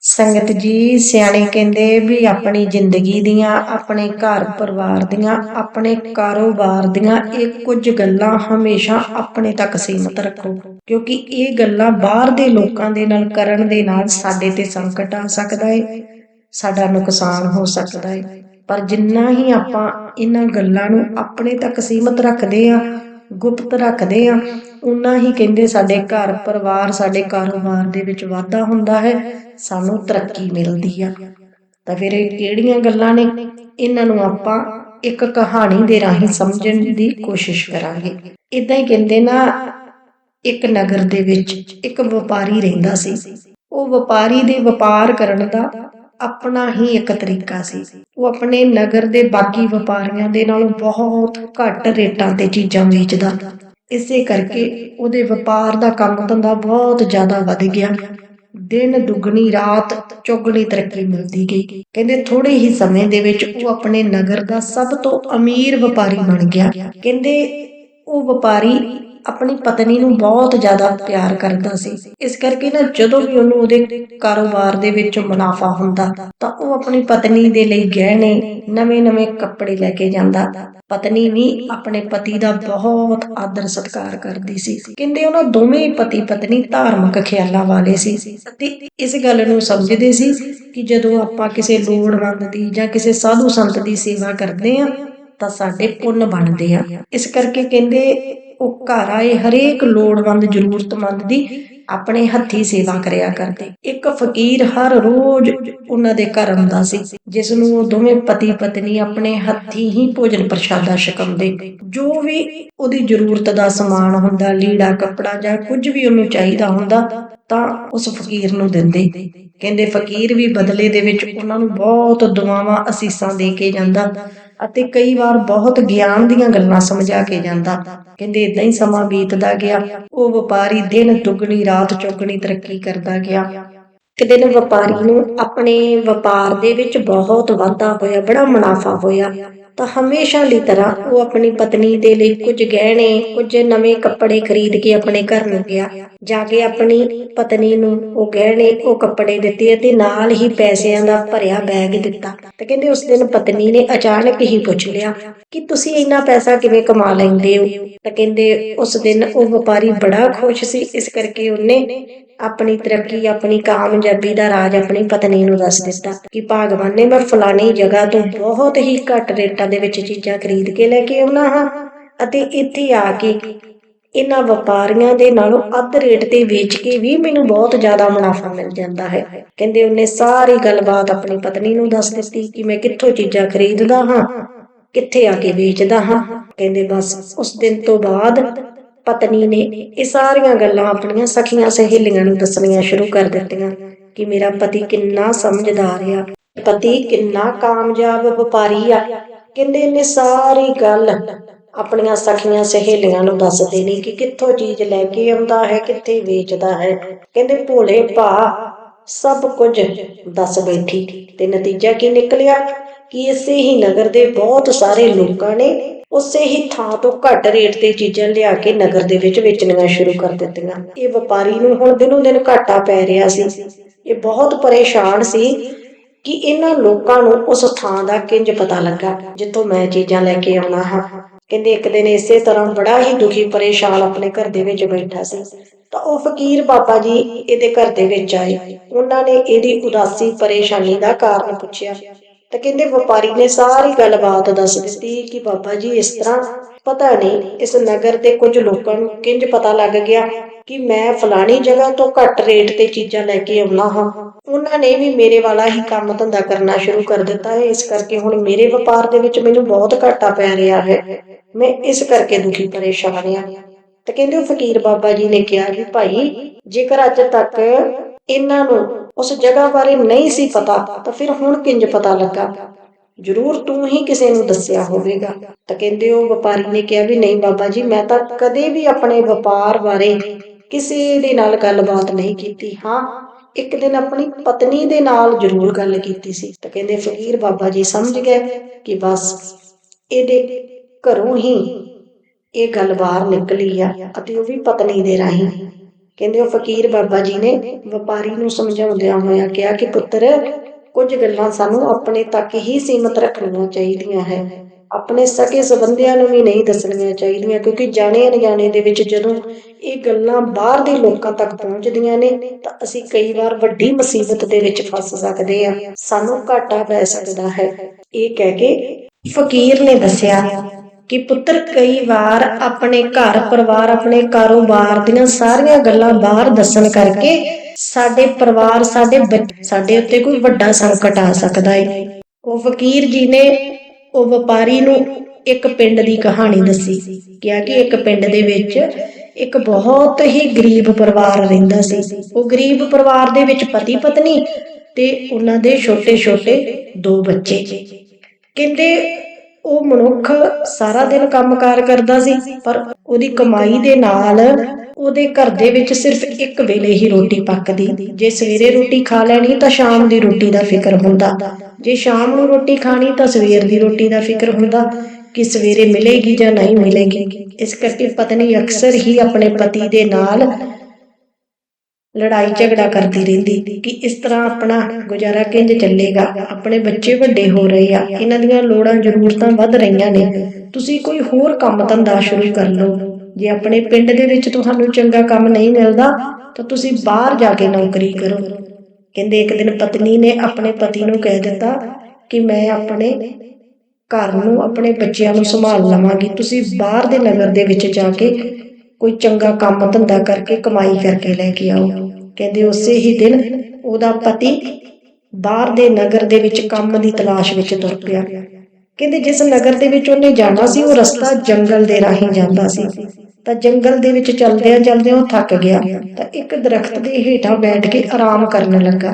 ਸੰਗਤ ਜੀ, ਸਿਆਣੇ ਕਹਿੰਦੇ ਵੀ ਆਪਣੀ ਜ਼ਿੰਦਗੀ ਦੀਆਂ, ਆਪਣੇ ਘਰ ਪਰਿਵਾਰ ਦੀਆਂ, ਆਪਣੇ ਕਾਰੋਬਾਰ ਦੀਆਂ ਇਹ ਕੁਝ ਗੱਲਾਂ ਹਮੇਸ਼ਾ ਆਪਣੇ ਤੱਕ ਸੀਮਤ ਰੱਖੋ। ਕਿਉਂਕਿ ਇਹ ਗੱਲਾਂ ਬਾਹਰ ਦੇ ਲੋਕਾਂ ਦੇ ਨਾਲ ਕਰਨ ਦੇ ਨਾਲ ਸਾਡੇ ਤੇ ਸੰਕਟ ਆ ਸਕਦਾ ਹੈ ਸਾਡਾ ਨੁਕਸਾਨ ਹੋ ਸਕਦਾ ਹੈ ਪਰ ਜਿੰਨਾ ਹੀ ਆਪਾਂ ਇਹਨਾਂ ਗੱਲਾਂ ਨੂੰ ਆਪਣੇ ਤੱਕ ਸੀਮਤ ਰੱਖਦੇ ਆ ਗੁਪਤ ਰੱਖਦੇ ਆ ਉਨਾ ਹੀ ਕਹਿੰਦੇ ਸਾਡੇ ਘਰ ਪਰਿਵਾਰ, ਸਾਡੇ ਕਾਰੋਬਾਰ ਦੇ ਵਿੱਚ ਵਾਧਾ ਹੁੰਦਾ ਹੈ, ਸਾਨੂੰ ਤਰੱਕੀ ਮਿਲਦੀ ਆ। ਤਾਂ ਫਿਰ ਇਹ ਕਿਹੜੀਆਂ ਗੱਲਾਂ ਨੇ? ਇਹਨਾਂ ਨੂੰ ਆਪਾਂ ਇੱਕ ਕਹਾਣੀ ਦੇ ਰਾਹੀਂ ਸਮਝਣ ਦੀ ਕੋਸ਼ਿਸ਼ ਕਰਾਂਗੇ। ਇਦਾਂ ਹੀ ਕਹਿੰਦੇ ਨਾ, ਇੱਕ ਨਗਰ ਦੇ ਵਿੱਚ ਇੱਕ ਵਪਾਰੀ ਰਹਿੰਦਾ ਸੀ। ਉਹ ਵਪਾਰੀ ਦੇ ਵਪਾਰ ਕਰਨ ਦਾ ਆਪਣਾ ਹੀ ਇੱਕ ਤਰੀਕਾ ਸੀ। ਉਹ ਆਪਣੇ ਨਗਰ ਦੇ ਬਾਕੀ ਵਪਾਰੀਆਂ ਦੇ ਨਾਲੋਂ ਬਹੁਤ ਘੱਟ ਰੇਟਾਂ ਤੇ ਚੀਜ਼ਾਂ ਵੇਚਦਾ। ਇਸੇ ਕਰਕੇ ਉਹਦੇ ਵਪਾਰ ਦਾ ਕੰਮ ਧੰਦਾ ਬਹੁਤ ਜ਼ਿਆਦਾ ਵੱਧ ਗਿਆ। ਦਿਨ ਦੁੱਗਣੀ, ਰਾਤ ਚੌਗਣੀ ਤਰੱਕੀ ਮਿਲਦੀ ਗਈ। ਕਹਿੰਦੇ ਥੋੜੇ ਹੀ ਸਮੇਂ ਦੇ ਵਿੱਚ ਉਹ ਆਪਣੇ ਨਗਰ ਦਾ ਸਭ ਤੋਂ ਅਮੀਰ ਵਪਾਰੀ ਬਣ ਗਿਆ। ਕਹਿੰਦੇ ਉਹ ਵਪਾਰੀ ਆਪਣੀ ਪਤਨੀ ਨੂੰ ਬਹੁਤ ਜ਼ਿਆਦਾ ਪਿਆਰ ਕਰਦਾ ਸੀ। ਇਸ ਕਰਕੇ ਨਾ ਜਦੋਂ ਵੀ ਉਹਨੂੰ ਉਹਦੇ ਕਾਰੋਬਾਰ ਦੇ ਵਿੱਚ ਮੁਨਾਫਾ ਹੁੰਦਾ, ਤਾਂ ਉਹ ਆਪਣੀ ਪਤਨੀ ਦੇ ਲਈ ਗਹਿਣੇ, ਨਵੇਂ-ਨਵੇਂ ਕੱਪੜੇ ਲੈ ਕੇ ਜਾਂਦਾ। ਪਤਨੀ ਵੀ ਆਪਣੇ ਪਤੀ ਦਾ ਬਹੁਤ ਆਦਰ ਸਤਿਕਾਰ ਕਰਦੀ ਸੀ। ਕਹਿੰਦੇ ਉਹਨਾਂ ਦੋਵੇਂ ਪਤੀ ਪਤਨੀ ਧਾਰਮਿਕ ਖਿਆਲਾਂ ਵਾਲੇ ਸੀ ਅਤੇ ਇਸ ਗੱਲ ਨੂੰ ਸਮਝਦੇ ਸੀ ਕਿ ਜਦੋਂ ਆਪਾਂ ਕਿਸੇ ਲੋੜਵੰਦ ਦੀ ਜਾਂ ਕਿਸੇ ਸਾਧੂ ਸੰਤ ਦੀ ਸੇਵਾ ਕਰਦੇ ਆ ਤਾਂ ਸਾਡੇ ਪੁੰਨ ਬਣਦੇ ਆ। ਇਸ ਕਰਕੇ ਕਹਿੰਦੇ ਉਹ ਘਰ ਆਏ ਹਰੇਕ ਲੋੜਵੰਦ, ਜ਼ਰੂਰਤਮੰਦ ਦੀ ਆਪਣੇ ਹੱਥੀ ਸੇਵਾ ਕਰਿਆ ਕਰਦੇ। ਇੱਕ ਫਕੀਰ ਹਰ ਰੋਜ਼ ਉਹਨਾਂ ਦੇ ਘਰ ਆਉਂਦਾ ਸੀ ਜਿਸ ਨੂੰ ਉਹ ਦੋਵੇਂ ਪਤੀ ਪਤਨੀ ਆਪਣੇ ਹੱਥੀ ਹੀ ਭੋਜਨ ਪ੍ਰਸ਼ਾਦਾ ਛਕਾਉਂਦੇ। ਜੋ ਵੀ ਉਹਦੀ ਜ਼ਰੂਰਤ ਦਾ ਸਮਾਨ ਹੁੰਦਾ, ਲੀੜਾ, ਕੱਪੜਾ ਜਾਂ ਕੁਝ ਵੀ ਉਹਨੂੰ ਚਾਹੀਦਾ ਹੁੰਦਾ, ਤਾਂ ਉਸ ਫਕੀਰ ਨੂੰ ਦਿੰਦੇ। ਕਹਿੰਦੇ, ਫਕੀਰ ਵੀ ਬਦਲੇ ਦੇ ਵਿੱਚ ਉਹਨਾਂ ਨੂੰ ਬਹੁਤ ਦੁਆਵਾਂ, ਅਸੀਸਾਂ ਦੇ ਕੇ ਜਾਂਦਾ। ਅਤੇ ਕਈ ਵਾਰ ਬਹੁਤ ਗਿਆਨ ਦੀਆਂ ਗੱਲਾਂ ਸਮਝਾ ਕੇ ਜਾਂਦਾ। ਕਹਿੰਦੇ ਇਦਾਂ ਹੀ ਸਮਾਂ ਬੀਤਦਾ ਗਿਆ। ਉਹ ਵਪਾਰੀ ਦਿਨ, ਦੁੱਗਣੀ, ਰਾਤ, ਚੌਗਣੀ ਤਰੱਕੀ ਕਰਦਾ ਗਿਆ। ਇੱਕ ਦਿਨ ਵਪਾਰੀ ਨੂੰ ਆਪਣੇ ਵਪਾਰ ਦੇ ਵਿੱਚ ਬਹੁਤ ਵਾਧਾ ਹੋਇਆ, ਬੜਾ ਮੁਨਾਫਾ ਹੋਇਆ। ਤਾਂ ਹਮੇਸ਼ਾ ਲਈ ਤਰ੍ਹਾਂ ਉਹ ਆਪਣੀ ਪਤਨੀ ਦੇ ਲਈ ਕੁਝ ਗਹਿਣੇ, ਕੁਝ ਨਵੇਂ ਕੱਪੜੇ ਖਰੀਦ ਕੇ ਆਪਣੇ ਘਰ ਨੂੰ ਗਿਆ। ਜਾ ਕੇ ਆਪਣੀ ਪਤਨੀ ਨੂੰ ਉਹ ਗਹਿਣੇ, ਉਹ ਕੱਪੜੇ ਦਿੱਤੇ ਅਤੇ ਨਾਲ ਹੀ ਪੈਸਿਆਂ ਦਾ ਭਰਿਆ ਬੈਗ ਦਿੱਤਾ। ਤੇ ਕਹਿੰਦੇ ਉਸ ਦਿਨ ਪਤਨੀ ਨੇ ਅਚਾਨਕ ਹੀ ਪੁੱਛ ਲਿਆ ਕਿ ਤੁਸੀਂ ਇੰਨਾ ਪੈਸਾ ਕਿਵੇਂ ਕਮਾ ਲੈਂਦੇ ਹੋ? ਤਾਂ ਕਹਿੰਦੇ ਉਸ ਦਿਨ ਉਹ ਵਪਾਰੀ ਬੜਾ ਖੁਸ਼ ਸੀ, ਇਸ ਕਰਕੇ ਉਹਨੇ ਆਪਣੀ ਤਰੱਕੀ, ਆਪਣੀ ਕਾਮਯਾਬੀ ਦਾ ਰਾਜ ਆਪਣੀ ਪਤਨੀ ਨੂੰ ਦੱਸ ਦਿੱਤਾ ਕਿ, ਭਾਗਵਾਨ ਨੇ ਮੈਂ ਫਲਾਣੀ ਜਗ੍ਹਾ ਤੋਂ ਬਹੁਤ ਹੀ ਘੱਟ ਰੇਟਾਂ ਦੇ ਵਿੱਚ ਚੀਜ਼ਾਂ ਖਰੀਦ ਕੇ ਲੈ ਕੇ ਆਉਣਾ ਹਾਂ ਅਤੇ ਇੱਥੇ ਆ ਕੇ ਇਹਨਾਂ ਵਪਾਰੀਆਂ ਦੇ ਨਾਲੋਂ ਅੱਧ ਰੇਟ ਤੇ ਵੇਚ ਕੇ ਵੀ ਮੈਨੂੰ ਬਹੁਤ ਜ਼ਿਆਦਾ ਮੁਨਾਫਾ ਮਿਲ ਜਾਂਦਾ ਹੈ। ਕਹਿੰਦੇ ਉਹਨੇ ਸਾਰੀ ਗੱਲਬਾਤ ਆਪਣੀ ਪਤਨੀ ਨੂੰ ਦੱਸ ਦਿੱਤੀ ਕਿ, ਮੈਂ ਕਿੱਥੋਂ ਚੀਜ਼ਾਂ ਖਰੀਦਦਾ ਹਾਂ, ਕਿੱਥੇ ਆ ਕੇ ਵੇਚਦਾ ਹਾਂ? ਕਹਿੰਦੇ, ਬਸ ਉਸ ਦਿਨ ਤੋਂ ਬਾਅਦ ਪਤਨੀ ਨੇ ਇਹ ਸਾਰੀਆਂ ਗੱਲਾਂ ਆਪਣੀਆਂ ਸਖੀਆਂ ਸਹੇਲੀਆਂ ਨੂੰ ਦੱਸਣੀਆਂ ਸ਼ੁਰੂ ਕਰ ਦਿੱਤੀਆਂ ਕਿ ਮੇਰਾ ਪਤੀ ਕਿੰਨਾ ਸਮਝਦਾਰ ਆ, ਪਤੀ ਕਿੰਨਾ ਕਾਮਯਾਬ ਵਪਾਰੀ ਆ। ਕਹਿੰਦੇ ਇਹਨੇ ਸਾਰੀ ਗੱਲ ਆਪਣੀਆਂ ਸਖੀਆਂ ਸਹੇਲੀਆਂ ਨੂੰ ਦੱਸਦੇ ਨੇ ਕਿ ਕਿੱਥੋਂ ਚੀਜ਼ ਲੈ ਕੇ ਆਉਂਦਾ ਹੈ, ਕਿੱਥੇ ਵੇਚਦਾ ਹੈ। ਕਹਿੰਦੇ ਭੋਲੇ ਭਾ, ਸਭ ਕੁਝ ਦੱਸ ਬੈਠੀ ਤੇ ਨਤੀਜਾ ਕੀ ਨਿਕਲਿਆ? ਕਿ ਇਸੇ ਹੀ ਨਗਰ ਦੇ ਬਹੁਤ ਸਾਰੇ ਲੋਕਾਂ ਨੇ ਉਸੇ ਹੀ ਥਾਂ ਤੋਂ ਘੱਟ ਰੇਟ ਤੇ ਚੀਜ਼ਾਂ ਲਿਆ ਕੇ ਨਗਰ ਦੇ ਵਿੱਚ ਵੇਚਣੀਆਂ ਸ਼ੁਰੂ ਕਰ ਦਿੱਤੀਆਂ। ਇਹ ਵਪਾਰੀ ਨੂੰ ਹੁਣ ਦਿਨੋਂ ਦਿਨ ਘਾਟਾ ਪੈ ਰਿਹਾ ਸੀ। ਇਹ ਬਹੁਤ ਪਰੇਸ਼ਾਨ ਸੀ ਕਿ ਇਹਨਾਂ ਲੋਕਾਂ ਨੂੰ ਉਸ ਥਾਂ ਦਾ ਕਿੰਜ ਪਤਾ ਲੱਗਾ, ਜਿੱਥੋਂ ਮੈਂ ਚੀਜ਼ਾਂ ਲੈ ਕੇ ਆਉਣਾ ਹਾਂ। ਕਹਿੰਦੇ ਇੱਕ ਦਿਨ ਇਸੇ ਤਰ੍ਹਾਂ ਬੜਾ ਹੀ ਦੁਖੀ ਪਰੇਸ਼ਾਨ ਆਪਣੇ ਘਰ ਦੇ ਵਿੱਚ ਬੈਠਾ ਸੀ। ਤਾਂ ਉਹ ਫਕੀਰ ਬਾਬਾ ਜੀ ਇਹਦੇ ਘਰ ਦੇ ਵਿੱਚ ਆਏ। ਉਹਨਾਂ ਨੇ ਇਹਦੀ ਉਦਾਸੀ, ਪਰੇਸ਼ਾਨੀ ਦਾ ਕਾਰਨ ਪੁੱਛਿਆ। ਤਾਂ ਕਹਿੰਦੇ ਵਪਾਰੀ ਨੇ ਸਾਰੀ ਗੱਲਬਾਤ ਦੱਸ ਦਿੱਤੀ ਕਿ ਬਾਬਾ ਜੀ, ਇਸ ਤਰ੍ਹਾਂ ਪਤਾ ਨਹੀਂ, ਇਸ ਨਗਰ ਦੇ ਕੁਝ ਲੋਕਾਂ ਨੂੰ ਕਿੰਜ ਪਤਾ ਲੱਗ ਗਿਆ ਕਿ ਮੈਂ ਫਲਾਣੀ ਜਗ੍ਹਾ ਤੋਂ ਘੱਟ ਰੇਟ ਤੇ ਚੀਜ਼ਾਂ ਲੈ ਕੇ ਆਉਣਾ ਹਾਂ। ਉਹਨਾਂ ਨੇ ਵੀ ਮੇਰੇ ਵਾਲਾ ਹੀ ਕੰਮ ਧੰਦਾ ਕਰਨਾ ਸ਼ੁਰੂ ਕਰ ਦਿੱਤਾ ਹੈ। ਇਸ ਕਰਕੇ ਹੁਣ ਮੇਰੇ ਵਪਾਰ ਦੇ ਵਿੱਚ ਮੈਨੂੰ ਬਹੁਤ ਘਾਟਾ ਪੈ ਰਿਹਾ ਹੈ। ਮੈਂ ਇਸ ਕਰਕੇ ਦੁਖੀ, ਪਰੇਸ਼ਾਨ ਆ ਤੇ ਕਹਿੰਦੇ ਉਹ ਫਕੀਰ ਬਾਬਾ ਜੀ ਨੇ ਕਿਹਾ ਕਿ ਭਾਈ, ਜੇਕਰ ਅੱਜ ਤੱਕ ਇਹਨਾਂ ਨੂੰ ਉਸ ਜਗ੍ਹਾ ਬਾਰੇ ਨਹੀਂ ਸੀ ਪਤਾ, ਤਾਂ ਫਿਰ ਹੁਣ ਕਿੰਜ ਪਤਾ ਲੱਗਾ? ਜ਼ਰੂਰ ਤੂੰ ਹੀ ਕਿਸੇ ਨੂੰ ਦੱਸਿਆ ਹੋਵੇਗਾ। ਤਾਂ ਕਹਿੰਦੇ ਉਹ ਵਪਾਰੀ ਨੇ ਕਿਹਾ ਵੀ ਨਹੀਂ ਬਾਬਾ ਜੀ, ਮੈਂ ਤਾਂ ਕਦੇ ਵੀ ਆਪਣੇ ਵਪਾਰ ਬਾਰੇ ਕਿਸੇ ਦੇ ਨਾਲ ਗੱਲਬਾਤ ਨਹੀਂ ਕੀਤੀ। ਹਾਂ, ਇੱਕ ਦਿਨ ਆਪਣੀ ਪਤਨੀ ਦੇ ਨਾਲ ਜ਼ਰੂਰ ਗੱਲ ਕੀਤੀ ਸੀ। ਤਾਂ ਕਹਿੰਦੇ ਫਕੀਰ ਬਾਬਾ ਜੀ ਸਮਝ ਗਏ ਕਿ ਬਸ ਇਹਦੇ ਘਰੋਂ ਹੀ ਇਹ ਗੱਲ ਬਾਹਰ ਨਿਕਲੀ ਆ ਅਤੇ ਉਹ ਵੀ ਪਤਨੀ ਦੇ ਰਾਹੀਂ। ਕਹਿੰਦੇ ਉਹ ਫਕੀਰ ਬਾਬਾ ਜੀ ਨੇ ਵਪਾਰੀ ਨੂੰ ਸਮਝਾਉਂਦਿਆਂ ਹੋਇਆ ਕਿਹਾ ਕਿ ਪੁੱਤਰ, ਕੁਝ ਗੱਲਾਂ ਸਾਨੂੰ ਆਪਣੇ ਤੱਕ ਹੀ ਸੀਮਤ ਰੱਖਣੀਆਂ ਚਾਹੀਦੀਆਂ ਹੈ। ਆਪਣੇ ਸਕੇ ਸੰਬੰਧੀਆਂ ਨੂੰ ਵੀ ਨਹੀਂ ਦੱਸਣੀਆਂ ਚਾਹੀਦੀਆਂ, ਕਿਉਂਕਿ ਜਾਣੇ ਅਣਜਾਣੇ ਦੇ ਵਿੱਚ ਜਦੋਂ ਇਹ ਗੱਲਾਂ ਬਾਹਰ ਦੇ ਲੋਕਾਂ ਤੱਕ ਪਹੁੰਚਦੀਆਂ ਨੇ, ਤਾਂ ਅਸੀਂ ਕਈ ਵਾਰ ਵੱਡੀ ਮੁਸੀਬਤ ਦੇ ਵਿੱਚ ਫਸ ਸਕਦੇ ਆ ਸਾਨੂੰ ਘਾਟਾ ਪੈ ਸਕਦਾ ਹੈ। ਇਹ ਕਹਿ ਕੇ ਫਕੀਰ ਨੇ ਦੱਸਿਆ ਕਿ ਪੁੱਤਰ ਕਈ ਵਾਰ ਆਪਣੇ ਘਰ ਪਰਿਵਾਰ, ਆਪਣੇ ਕਾਰੋਬਾਰ ਦੀਆਂ ਸਾਰੀਆਂ ਗੱਲਾਂ ਬਾਹਰ ਦੱਸਣ ਕਰਕੇ ਸਾਡੇ ਪਰਿਵਾਰ, ਸਾਡੇ ਬੱਚ- ਸਾਡੇ ਉੱਤੇ ਕੋਈ ਵੱਡਾ ਸੰਕਟ ਆ ਸਕਦਾ ਹੈ ਉਹ ਫਕੀਰ ਜੀ ਨੇ ਉਹ ਵਪਾਰੀ ਨੂੰ ਇੱਕ ਪਿੰਡ ਦੀ ਕਹਾਣੀ ਦੱਸੀ, ਕਿਹਾ ਕਿ ਇੱਕ ਪਿੰਡ ਦੇ ਵਿੱਚ ਇੱਕ ਬਹੁਤ ਹੀ ਗਰੀਬ ਪਰਿਵਾਰ ਰਹਿੰਦਾ ਸੀ। ਉਹ ਗਰੀਬ ਪਰਿਵਾਰ ਦੇ ਵਿੱਚ ਪਤੀ ਪਤਨੀ ਤੇ ਉਹਨਾਂ ਦੇ ਛੋਟੇ-ਛੋਟੇ ਦੋ ਬੱਚੇ। ਕਹਿੰਦੇ ਉਹ ਮਨੁੱਖ ਸਾਰਾ ਦਿਨ ਕੰਮਕਾਰ ਕਰਦਾ ਸੀ, ਪਰ ਉਹਦੀ ਕਮਾਈ ਦੇ ਨਾਲ ਉਹਦੇ ਘਰ ਦੇ ਵਿੱਚ ਸਿਰਫ ਇੱਕ ਵੇਲੇ ਹੀ ਰੋਟੀ ਪੱਕਦੀ। ਜੇ ਸਵੇਰੇ ਰੋਟੀ ਖਾ ਲੈਣੀ ਤਾਂ ਸ਼ਾਮ ਦੀ ਰੋਟੀ ਦਾ ਫਿਕਰ ਹੁੰਦਾ। ਜੇ ਸ਼ਾਮ ਨੂੰ ਰੋਟੀ ਖਾਣੀ ਤਾਂ ਸਵੇਰ ਦੀ ਰੋਟੀ ਦਾ ਫਿਕਰ ਹੁੰਦਾ ਕਿ ਸਵੇਰੇ ਮਿਲੇਗੀ ਜਾਂ ਨਹੀਂ ਮਿਲੇਗੀ। ਇਸ ਕਰਕੇ ਪਤਨੀ ਅਕਸਰ ਹੀ ਆਪਣੇ ਪਤੀ ਦੇ ਨਾਲ ਲੜਾਈ ਝਗੜਾ ਕਰਦੀ ਰਹਿੰਦੀ ਕਿ ਇਸ ਤਰ੍ਹਾਂ ਆਪਣਾ ਗੁਜ਼ਾਰਾ ਕਿੰਜ ਚੱਲੇਗਾ? ਆਪਣੇ ਬੱਚੇ ਵੱਡੇ ਹੋ ਰਹੇ ਆ, ਇਹਨਾਂ ਦੀਆਂ ਲੋੜਾਂ, ਜ਼ਰੂਰਤਾਂ ਵੱਧ ਰਹੀਆਂ ਨੇ। ਤੁਸੀਂ ਕੋਈ ਹੋਰ ਕੰਮ ਧੰਦਾ ਸ਼ੁਰੂ ਕਰ ਲਓ। ਜੇ ਆਪਣੇ ਪਿੰਡ ਦੇ ਵਿੱਚ ਤੁਹਾਨੂੰ ਚੰਗਾ ਕੰਮ ਨਹੀਂ ਮਿਲਦਾ, ਤਾਂ ਤੁਸੀਂ ਬਾਹਰ ਜਾ ਕੇ ਨੌਕਰੀ ਕਰੋ। ਕਹਿੰਦੇ ਇੱਕ ਦਿਨ ਪਤਨੀ ਨੇ ਆਪਣੇ ਪਤੀ ਨੂੰ ਕਹਿ ਦਿੱਤਾ ਕਿ ਮੈਂ ਆਪਣੇ ਘਰ ਨੂੰ, ਆਪਣੇ ਬੱਚਿਆਂ ਨੂੰ ਸੰਭਾਲ ਲਵਾਂਗੀ। ਤੁਸੀਂ ਬਾਹਰ ਦੇ ਨਗਰ ਦੇ ਵਿੱਚ ਜਾ ਕੇ ਕੋਈ ਚੰਗਾ ਕੰਮ ਧੰਦਾ ਕਰਕੇ ਕਮਾਈ ਕਰਕੇ ਲੈ ਕੇ ਆਓ। ਕਹਿੰਦੇ ਉਸੇ ਹੀ ਦਿਨ ਉਹਦਾ ਪਤੀ ਬਾਹਰ ਦੇ ਨਗਰ ਦੇ ਵਿੱਚ ਕੰਮ ਦੀ ਤਲਾਸ਼ ਵਿੱਚ ਤੁਰ ਪਿਆ। ਕਹਿੰਦੇ ਜਿਸ ਨਗਰ ਦੇ ਵਿੱਚ ਉਹਨੇ ਜਾਣਾ ਸੀ, ਉਹ ਰਸਤਾ ਜੰਗਲ ਦੇ ਰਾਹੀਂ ਜਾਂਦਾ ਸੀ। ਤਾਂ ਜੰਗਲ ਦੇ ਵਿੱਚ ਚਲਦਿਆਂ ਚਲਦਿਆਂ ਉਹ ਥੱਕ ਗਿਆ। ਤਾਂ ਇੱਕ ਦਰਖਤ ਦੇ ਹੇਠਾਂ ਬੈਠ ਕੇ ਆਰਾਮ ਕਰਨ ਲੱਗਾ।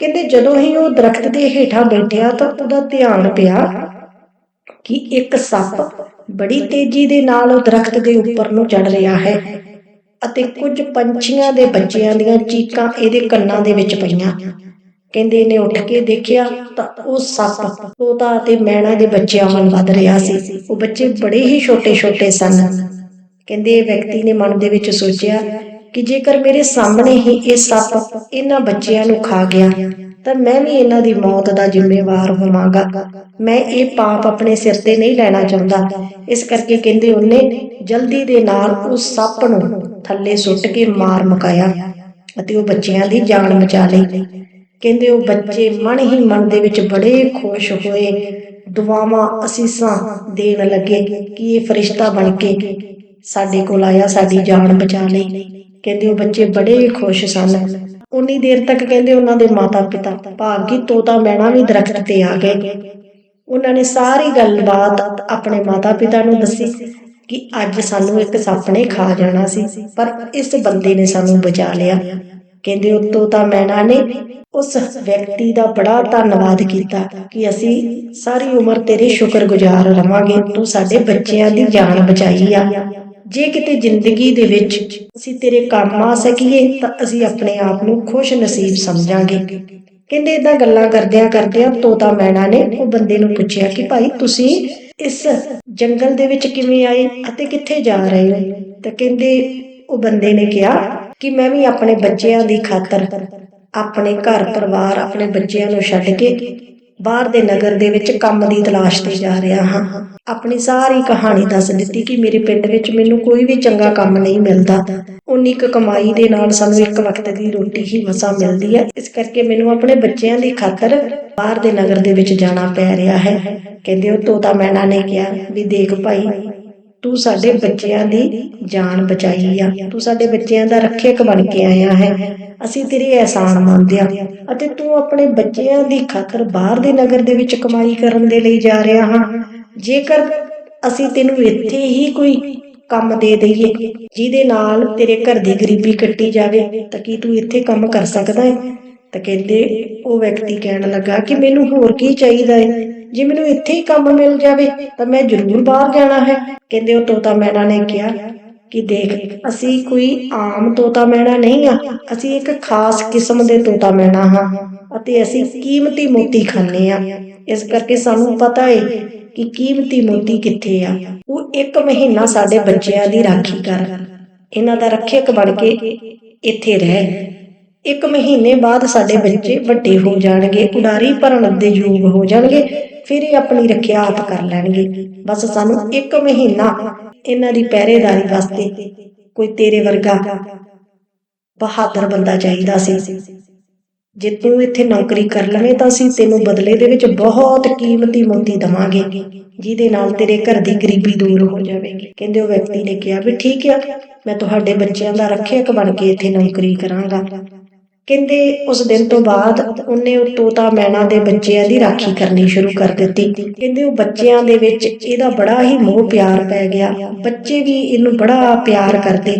ਕਹਿੰਦੇ ਜਦੋਂ ਹੀ ਉਹ ਦਰਖਤ ਦੇ ਹੇਠਾਂ ਬੈਠਿਆ ਤਾਂ ਉਹਦਾ ਧਿਆਨ ਪਿਆ ਕਿ ਇੱਕ ਸੱਪ ਬੜੀ ਤੇਜ਼ੀ ਦੇ ਨਾਲ ਉਹ ਦਰਖਤ ਦੇ ਉੱਪਰ ਨੂੰ ਚੜ ਰਿਹਾ ਹੈ ਅਤੇ ਕੁਝ ਪੰਛੀਆਂ ਦੇ ਬੱਚਿਆਂ ਦੀਆਂ ਚੀਕਾਂ ਇਹਦੇ ਕੰਨਾਂ ਦੇ ਵਿੱਚ ਪਈਆਂ। ਕਹਿੰਦੇ ਇਹਨੇ ਉੱਠ ਕੇ ਦੇਖਿਆ ਤਾਂ ਉਹ ਸੱਪ, ਤੋਤਾ ਅਤੇ ਮੈਣਾ ਦੇ ਬੱਚਿਆਂ ਵੱਲ ਵੱਧ ਰਿਹਾ ਸੀ। ਉਹ ਬੱਚੇ ਬੜੇ ਹੀ ਛੋਟੇ-ਛੋਟੇ ਸਨ। ਕਹਿੰਦੇ ਵਿਅਕਤੀ ਨੇ ਮਨ ਦੇ ਵਿੱਚ ਸੋਚਿਆ ਕਿ ਜੇਕਰ ਮੇਰੇ ਸਾਹਮਣੇ ਹੀ ਇਹ ਸੱਪ ਇਹਨਾਂ ਬੱਚਿਆਂ ਨੂੰ ਖਾ ਗਿਆ ਤਾਂ ਮੈਂ ਵੀ ਇਹਨਾਂ ਦੀ ਮੌਤ ਦਾ ਜ਼ਿੰਮੇਵਾਰ ਹੋਵਾਂਗਾ। ਮੈਂ ਇਹ ਪਾਪ ਆਪਣੇ ਸਿਰ ਤੇ ਨਹੀਂ ਲੈਣਾ ਚਾਹੁੰਦਾ। ਇਸ ਕਰਕੇ ਕਹਿੰਦੇ ਉਹਨੇ ਜਲਦੀ ਦੇ ਨਾਲ ਉਸ ਸੱਪ ਨੂੰ ਥੱਲੇ ਸੁੱਟ ਕੇ ਮਾਰ ਮੁਕਾਇਆ ਅਤੇ ਉਹ ਬੱਚਿਆਂ ਦੀ ਜਾਨ ਬਚਾ ਲਈ। ਕਹਿੰਦੇ ਉਹ ਬੱਚੇ ਮਨ ਹੀ ਮਨ ਦੇ ਵਿੱਚ ਬੜੇ ਖੁਸ਼ ਹੋਏ। ਦੁਆਵਾਂ, ਅਸੀਸਾਂ ਦੇਣ ਲੱਗੇ ਕਿ ਇਹ ਫਰਿਸ਼ਤਾ ਬਣ ਕੇ ਸਾਡੇ ਕੋਲ ਆਇਆ, ਸਾਡੀ ਜਾਨ ਬਚਾ ਲਈ। ਕਹਿੰਦੇ ਉਹ ਬੱਚੇ ਬੜੇ ਖੁਸ਼ ਸਨ। ਉਨੀ ਦੇਰ ਤੱਕ ਕਹਿੰਦੇ ਉਹਨਾਂ ਦੇ ਮਾਤਾ ਪਿਤਾ ਭਾਗੀ ਤੋਤਾ ਮੈਣਾ ਵੀ ਦਰਖਤ ਤੇ ਆ ਗਏ। ਉਹਨਾਂ ਨੇ ਸਾਰੀ ਗੱਲਬਾਤ ਆਪਣੇ ਮਾਤਾ ਪਿਤਾ ਨੂੰ ਦੱਸੀ ਕਿ ਅੱਜ ਸਾਨੂੰ ਇੱਕ ਸੱਪ ਨੇ ਖਾ ਜਾਣਾ ਸੀ, ਪਰ ਇਸ ਬੰਦੇ ਨੇ ਸਾਨੂੰ ਬਚਾ ਲਿਆ। ਕਹਿੰਦੇ ਉਹ ਤੋਤਾ ਮੈਣਾ ਨੇ ਉਸ ਵਿਅਕਤੀ ਦਾ ਬੜਾ ਧੰਨਵਾਦ ਕੀਤਾ ਕਿ ਅਸੀਂ ਸਾਰੀ ਉਮਰ ਤੇਰੇ ਸ਼ੁਕਰਗੁਜ਼ਾਰ ਰਵਾਂਗੇ। ਤੂੰ ਸਾਡੇ ਬੱਚਿਆਂ ਦੀ ਜਾਨ ਬਚਾਈ ਆ। ਜੇ ਕਿਤੇ ਜ਼ਿੰਦਗੀ ਦੇ ਵਿੱਚ ਅਸੀਂ ਤੇਰੇ ਕੰਮ ਆ ਸਕੀਏ, ਤਾਂ ਅਸੀਂ ਆਪਣੇ ਆਪ ਨੂੰ ਖੁਸ਼ ਨਸੀਬ ਸਮਝਾਂਗੇ। ਕਹਿੰਦੇ ਇਦਾਂ ਗੱਲਾਂ ਕਰਦਿਆਂ ਕਰਦਿਆਂ ਤੋਤਾ ਮੈਣਾ ਨੇ ਉਹ ਬੰਦੇ ਨੂੰ ਪੁੱਛਿਆ ਕਿ ਭਾਈ ਤੁਸੀਂ ਇਸ ਜੰਗਲ ਦੇ ਵਿੱਚ ਕਿਵੇਂ ਆਏ ਅਤੇ ਕਿੱਥੇ ਜਾ ਰਹੇ ਹੋ? ਤਾਂ ਕਹਿੰਦੇ ਉਹ ਬੰਦੇ ਨੇ ਕਿਹਾ ਕਿ ਮੈਂ ਵੀ ਆਪਣੇ ਬੱਚਿਆਂ ਦੀ ਖਾਤਰ ਆਪਣੇ ਘਰ ਪਰਿਵਾਰ ਆਪਣੇ ਬੱਚਿਆਂ ਨੂੰ ਛੱਡ ਕੇ ਬਾਹਰ ਦੇ ਨਗਰ ਦੇ ਵਿੱਚ ਕੰਮ ਦੀ ਤਲਾਸ਼ ਤੇ ਜਾ ਰਿਹਾ ਹਾਂ। ਆਪਣੀ ਸਾਰੀ ਕਹਾਣੀ ਦੱਸ ਦਿੱਤੀ ਕਿ ਮੇਰੇ ਪਿੰਡ ਵਿੱਚ ਮੈਨੂੰ ਕੋਈ ਵੀ ਚੰਗਾ ਕੰਮ ਨਹੀਂ ਮਿਲਦਾ। ਉਨੀ ਕੁ ਕਮਾਈ ਦੇ ਨਾਲ ਸਾਨੂੰ ਇੱਕ ਵਕਤ ਦੀ ਰੋਟੀ ਹੀ ਮਸਾ ਮਿਲਦੀ ਹੈ। ਇਸ ਕਰਕੇ ਮੈਨੂੰ ਆਪਣੇ ਬੱਚਿਆਂ ਦੀ ਖਾਤਰ ਬਾਹਰ ਦੇ ਨਗਰ ਦੇ ਵਿੱਚ ਜਾਣਾ ਪੈ ਰਿਹਾ ਹੈ। ਕਹਿੰਦੇ ਉਹ ਤੋਤਾ ਮੈਨਾ ਨੇ ਕਿਹਾ ਵੀ ਦੇਖ ਭਾਈ ਤੂੰ ਸਾਡੇ ਬੱਚਿਆਂ ਦੀ ਜਾਨ ਬਚਾਈ ਆ। ਤੂੰ ਸਾਡੇ ਬੱਚਿਆਂ ਦਾ ਰੱਖਿਅਕ ਬਣ ਕੇ ਆਇਆ ਹੈ। ਅਸੀਂ ਤੇਰੇ ਅਹਿਸਾਨ ਮੰਨਦੇ ਆ ਅਤੇ ਤੂੰ ਆਪਣੇ ਬੱਚਿਆਂ ਦੀ ਖਾਤਰ ਬਾਹਰ ਦੇ ਨਗਰ ਦੇ ਵਿੱਚ ਕਮਾਈ ਕਰਨ ਦੇ ਲਈ ਜਾ ਰਿਹਾ ਹਾਂ। ਜੇਕਰ ਅਸੀਂ ਤੈਨੂੰ ਇੱਥੇ ਹੀ ਕੋਈ ਕੰਮ ਦੇ ਦਈਏ, ਜਿਹਦੇ ਨਾਲ ਤੇਰੇ ਘਰ ਦੀ ਗਰੀਬੀ ਕੱਟੀ ਜਾਵੇ, ਤਾਂ ਕੀ ਤੂੰ ਇੱਥੇ ਕੰਮ ਕਰ ਸਕਦਾ ਹੈ? ਤਾਂ ਕਹਿੰਦੇ ਉਹ ਵਿਅਕਤੀ ਕਹਿਣ ਲੱਗਾ ਕਿ ਮੈਨੂੰ ਹੋਰ ਕੀ ਚਾਹੀਦਾ ਹੈ? ਜੇ ਮੈਨੂੰ ਇੱਥੇ ਹੀ ਕੰਮ ਮਿਲ ਜਾਵੇ ਤਾਂ ਮੈਂ ਜ਼ਰੂਰ ਬਾਹਰ ਜਾਣਾ ਹੈ। ਕਹਿੰਦੇ ਉਹ ਤੋਤਾ ਮੈਨਾ ਨੇ ਕਿਹਾ ਕਿ ਦੇਖ, ਅਸੀਂ ਕੋਈ ਆਮ ਤੋਤਾ ਮੈਨਾ ਨਹੀਂ ਆ। ਅਸੀਂ ਇੱਕ ਖਾਸ ਕਿਸਮ ਦੇ ਤੋਤਾ ਮੈਨਾ ਹਾਂ ਅਤੇ ਅਸੀਂ ਕੀਮਤੀ ਮੋਤੀ ਖਾਂਦੇ ਆ ਇਸ ਕਰਕੇ ਸਾਨੂੰ ਪਤਾ ਹੈ ਕਿ ਕੀਮਤੀ ਮੋਤੀ ਕਿੱਥੇ ਆ। ਉਹ ਇੱਕ ਮਹੀਨਾ ਸਾਡੇ ਬੱਚਿਆਂ ਦੀ ਰਾਖੀ ਕਰ। ਇਹਨਾਂ ਦਾ ਰੱਖਿਅਕ ਬਣ ਕੇ ਇੱਥੇ ਰਹਿ। ਇੱਕ ਮਹੀਨੇ ਬਾਅਦ ਸਾਡੇ ਬੱਚੇ ਵੱਡੇ ਹੋ ਜਾਣਗੇ, ਉਡਾਰੀ ਭਰਨ ਦੇ ਯੋਗ ਹੋ ਜਾਣਗੇ। ਫਿਰ ਇਹ ਆਪਣੀ ਰੱਖਿਆ ਆਪ ਕਰ ਲੈਣਗੇ। ਬਸ ਸਾਨੂੰ ਇੱਕ ਮਹੀਨਾ ਇਹਨਾਂ ਦੀ ਪਹਿਰੇਦਾਰੀ ਵਾਸਤੇ ਕੋਈ ਤੇਰੇ ਵਰਗਾ ਬਹਾਦਰ ਬੰਦਾ ਚਾਹੀਦਾ ਸੀ। ਜੇ ਤੂੰ ਇੱਥੇ ਨੌਕਰੀ ਕਰ ਲਵੇਂ ਤਾਂ ਅਸੀਂ ਤੈਨੂੰ ਬਦਲੇ ਦੇ ਵਿੱਚ ਬਹੁਤ ਕੀਮਤੀ ਮੋਤੀ ਦਵਾਂਗੇ। ਜਿਹਦੇ ਨਾਲ ਤੇਰੇ ਘਰ ਦੀ ਗਰੀਬੀ ਦੂਰ ਹੋ ਜਾਵੇਗੀ। ਕਹਿੰਦੇ ਉਹ ਵਿਅਕਤੀ ਨੇ ਕਿਹਾ ਵੀ ਠੀਕ ਆ, ਮੈਂ ਤੁਹਾਡੇ ਬੱਚਿਆਂ ਦਾ ਰੱਖਿਅਕ ਬਣ ਕੇ ਇੱਥੇ ਨੌਕਰੀ ਕਰਾਂਗਾ। ਕਹਿੰਦੇ ਉਸ ਦਿਨ ਤੋਂ ਬਾਅਦ ਉਹਨੇ ਉਹ ਤੋਤਾ ਮੈਨਾ ਦੇ ਬੱਚਿਆਂ ਦੀ ਰਾਖੀ ਕਰਨੀ ਸ਼ੁਰੂ ਕਰ ਦਿੱਤੀ। ਕਹਿੰਦੇ ਉਹ ਬੱਚਿਆਂ ਦੇ ਵਿੱਚ ਇਹਦਾ ਬੜਾ ਹੀ ਮੋਹ ਪਿਆਰ ਪੈ ਗਿਆ। ਬੱਚੇ ਵੀ ਇਹਨੂੰ ਬੜਾ ਪਿਆਰ ਕਰਦੇ।